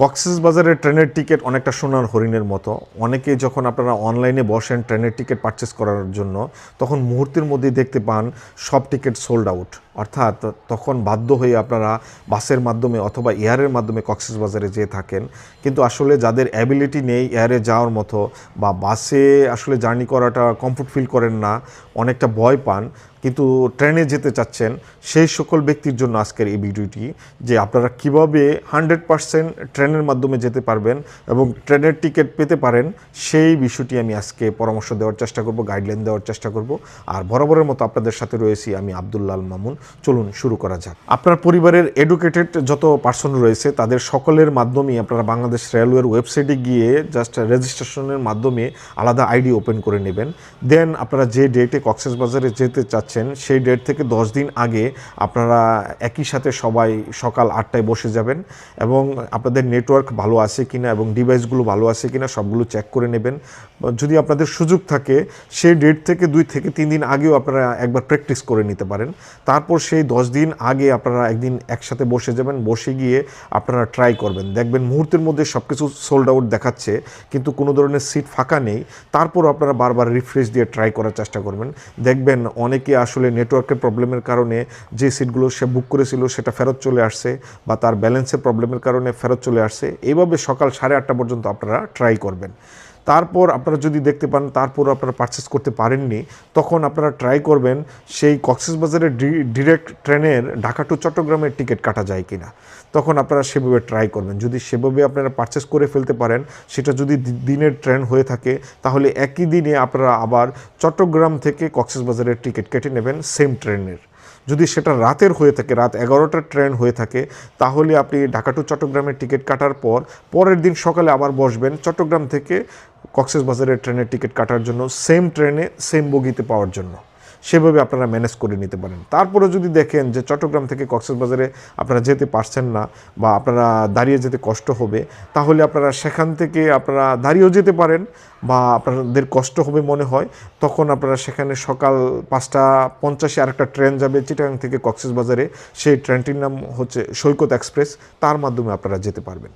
কক্সেস বাজারের ট্রেনের টিকিট অনেকটা সোনার হরিণের মতো। অনেকে যখন আপনারা অনলাইনে বসেন ট্রেনের টিকিট পারচেস করার জন্য, তখন মুহূর্তের মধ্যেই দেখতে পান সব টিকিট সোল্ড আউট অর্থাৎ তখন বাধ্য হয়ে আপনারা বাসের মাধ্যমে অথবা এয়ারের মাধ্যমে কক্সেস বাজারে যেয়ে থাকেন। কিন্তু আসলে যাদের অ্যাবিলিটি নেই এয়ারে যাওয়ার মতো বা বাসে আসলে জার্নি করাটা কমফোর্ট ফিল করেন না, অনেকটা ভয় পান কিন্তু ট্রেনে যেতে চাচ্ছেন সেই সকল ব্যক্তির জন্য আজকের এই ভিডিওটি, যে আপনারা কীভাবে হান্ড্রেড পারসেন্ট ট্রেনের মাধ্যমে যেতে পারবেন এবং ট্রেনের টিকিট পেতে পারেন, সেই বিষয়টি আমি আজকে পরামর্শ দেওয়ার চেষ্টা করব, গাইডলাইন দেওয়ার চেষ্টা করব। আর বরাবরের মতো আপনাদের সাথে রয়েছি আমি আবদুল্লাল মামুন। চলুন শুরু করা যাক। আপনার পরিবারের এডুকেটেড যত পার্সন রয়েছে, তাদের সকলের মাধ্যমেই আপনারা বাংলাদেশ রেলওয়ের ওয়েবসাইটে গিয়ে জাস্ট রেজিস্ট্রেশনের মাধ্যমে আলাদা আইডি ওপেন করে নেবেন। দেন আপনারা যে ডেটে কক্সেস বাজারে যেতে চাচ্ছেন সেই ডেট থেকে দশ দিন আগে আপনারা একই সাথে সবাই সকাল আটটায় বসে যাবেন এবং আপনাদের নেটওয়ার্ক ভালো আছে কিনা এবং ডিভাইসগুলো ভালো আছে কিনা সবগুলো চেক করে নেবেন। যদি আপনাদের সুযোগ থাকে, সেই ডেট থেকে দুই থেকে তিন দিন আগেও আপনারা একবার প্র্যাকটিস করে নিতে পারেন। তারপর সেই দশ দিন আগে আপনারা একদিন একসাথে বসে যাবেন, বসে গিয়ে আপনারা ট্রাই করবেন। দেখবেন মুহূর্তের মধ্যে সব কিছু সোল্ড আউট দেখাচ্ছে, কিন্তু কোনো ধরনের সিট ফাঁকা নেই। তারপর আপনারা বারবার রিফ্রেশ দিয়ে ট্রাই করার চেষ্টা করবেন। দেখবেন অনেকে আসলে নেটওয়ার্কের প্রবলেমের কারণে যে সিটগুলো সে বুক করেছিল সেটা ফেরত চলে আসছে বা তার ব্যালেন্সের প্রবলেমের কারণে ফেরত চলে আসছে। এইভাবে সকাল সাড়ে আটটা পর্যন্ত আপনারা ট্রাই করবেন। তারপর আপনারা যদি দেখতে পান তারপর আপনারা পারচেস করতে পারেননি, তখন আপনারা ট্রাই করবেন সেই কক্সেস বাজারের ডিরেক্ট ট্রেনের ঢাকা টু চট্টগ্রামের টিকিট কাটা যায় কি না তখন আপনারা সেভাবে ট্রাই করবেন। যদি সেভাবে আপনারা পারচেস করে ফেলতে পারেন, সেটা যদি দিনের ট্রেন হয়ে থাকে, তাহলে একই দিনে আপনারা আবার চট্টগ্রাম থেকে কক্সেস বাজারের টিকিট কেটে নেবেন সেম ট্রেনের যদি সেটা রাতের হয়ে থাকে, রাত এগারোটার ট্রেন হয়ে থাকে, তাহলে আপনি ঢাকা টু চট্টগ্রামের টিকিট কাটার পর, পরের দিন সকালে আবার বসবেন চট্টগ্রাম থেকে কক্সেস বাজারের ট্রেনের টিকিট কাটার জন্য সেম ট্রেনে সেম বগিতে পাওয়ার জন্য। সেভাবে আপনারা ম্যানেজ করে নিতে পারেন। তারপরে যদি দেখেন যে চট্টগ্রাম থেকে কক্সবাজারে আপনারা যেতে পারছেন না বা আপনারা দাঁড়িয়ে যেতে কষ্ট হবে, তাহলে আপনারা সেখান থেকে আপনারা দাঁড়িয়েও যেতে পারেন বা আপনাদের কষ্ট হবে মনে হয়। তখন আপনারা সেখানে সকাল পাঁচটা পঞ্চাশে আরেকটা ট্রেন যাবে চিটাগাং থেকে কক্সবাজারে সেই ট্রেনটির নাম হচ্ছে সৈকত এক্সপ্রেস। তার মাধ্যমে আপনারা যেতে পারবেন।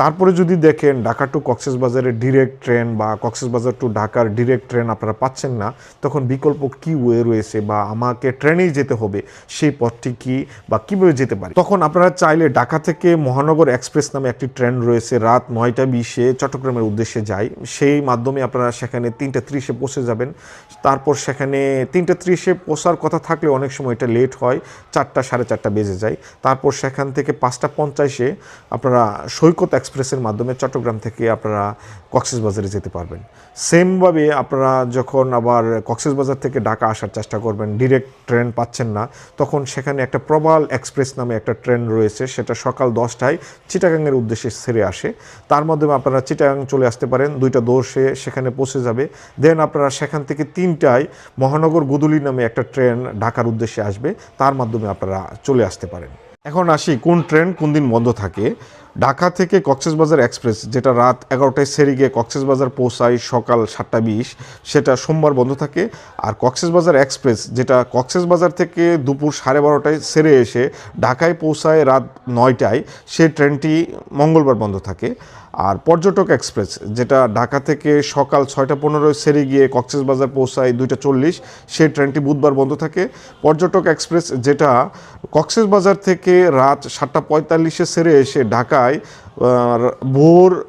তারপরে যদি দেখেন ঢাকা টু কক্সবাজারের ডিরেক্ট ট্রেন বা কক্সেসবাজার টু ঢাকার ডিরেক্ট ট্রেন আপনারা পাচ্ছেন না, তখন বিকল্প কি ওয়ে রয়েছে বা আমাকে ট্রেনেই যেতে হবে, সেই পথটি কি বা কীভাবে যেতে পারি? তখন আপনারা চাইলে ঢাকা থেকে মহানগর এক্সপ্রেস নামে একটি ট্রেন রয়েছে, রাত নয়টা বিশে চট্টগ্রামের উদ্দেশ্যে যায় সেই মাধ্যমে আপনারা সেখানে তিনটা ত্রিশে পৌঁছে যাবেন। তারপর সেখানে তিনটা ত্রিশে পৌঁছার কথা থাকলে অনেক সময় এটা লেট হয়, চারটা, সাড়ে চারটা বেজে যায়। তারপর সেখান থেকে পাঁচটা পঞ্চাশে আপনারা সৈকত এক্সপ্রেসের মাধ্যমে চট্টগ্রাম থেকে আপনারা কক্সবাজারে যেতে পারবেন। সেমভাবে আপনারা যখন আবার কক্সবাজার থেকে ঢাকা আসার চেষ্টা করবেন ডিরেক্ট ট্রেন পাচ্ছেন না, তখন সেখানে একটা প্রবাল এক্সপ্রেস নামে একটা ট্রেন রয়েছে, সেটা সকাল দশটায় চিটাগাংয়ের উদ্দেশ্যে ছেড়ে আসে। তার মাধ্যমে আপনারা চিটাগাং চলে আসতে পারেন, দুইটা দোষে সেখানে পৌঁছে যাবে। দেন আপনারা সেখান থেকে তিনটায় মহানগর গুদুলি নামে একটা ট্রেন ঢাকার উদ্দেশ্যে আসবে, তার মাধ্যমে আপনারা চলে আসতে পারেন। এখন আসি কোন ট্রেন কোন দিন বন্ধ থাকে। ঢাকা থেকে কক্সবাজার এক্সপ্রেস, যেটা রাত এগারোটায় সেরে গিয়ে কক্সবাজার পৌঁছায় সকাল সাতটা বিশ, সেটা সোমবার বন্ধ থাকে। আর কক্সবাজার এক্সপ্রেস, যেটা কক্সবাজার থেকে দুপুর সাড়ে বারোটায় সেরে এসে ঢাকায় পৌঁছায় রাত নয়টায় সেই ট্রেনটি মঙ্গলবার বন্ধ থাকে। আর পর্যটক এক্সপ্রেস, যেটা ঢাকা থেকে সকাল ছয়টা পনেরোয় সেরে গিয়ে কক্সবাজার পৌঁছায় দুইটা চল্লিশ সেই ট্রেনটি বুধবার বন্ধ থাকে। পর্যটক এক্সপ্রেস, যেটা কক্সবাজার থেকে রাত সাতটা পঁয়তাল্লিশে সেরে এসে ঢাকায় আহ, ভোর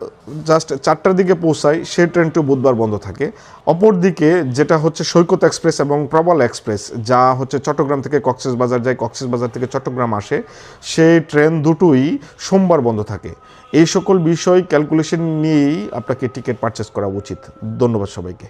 জাস্ট চারটার দিকে পৌঁছায় সেই ট্রেনটিও বুধবার বন্ধ থাকে। অপরদিকে যেটা হচ্ছে সৈকত এক্সপ্রেস এবং প্রবল এক্সপ্রেস যা হচ্ছে চট্টগ্রাম থেকে কক্সবাজার যায় কক্সবাজার থেকে চট্টগ্রাম আসে সেই ট্রেন দুটোই সোমবার বন্ধ থাকে। এই সকল বিষয় ক্যালকুলেশন নিয়েই আপনাকে টিকিট পারচেস করা উচিত। ধন্যবাদ সবাইকে।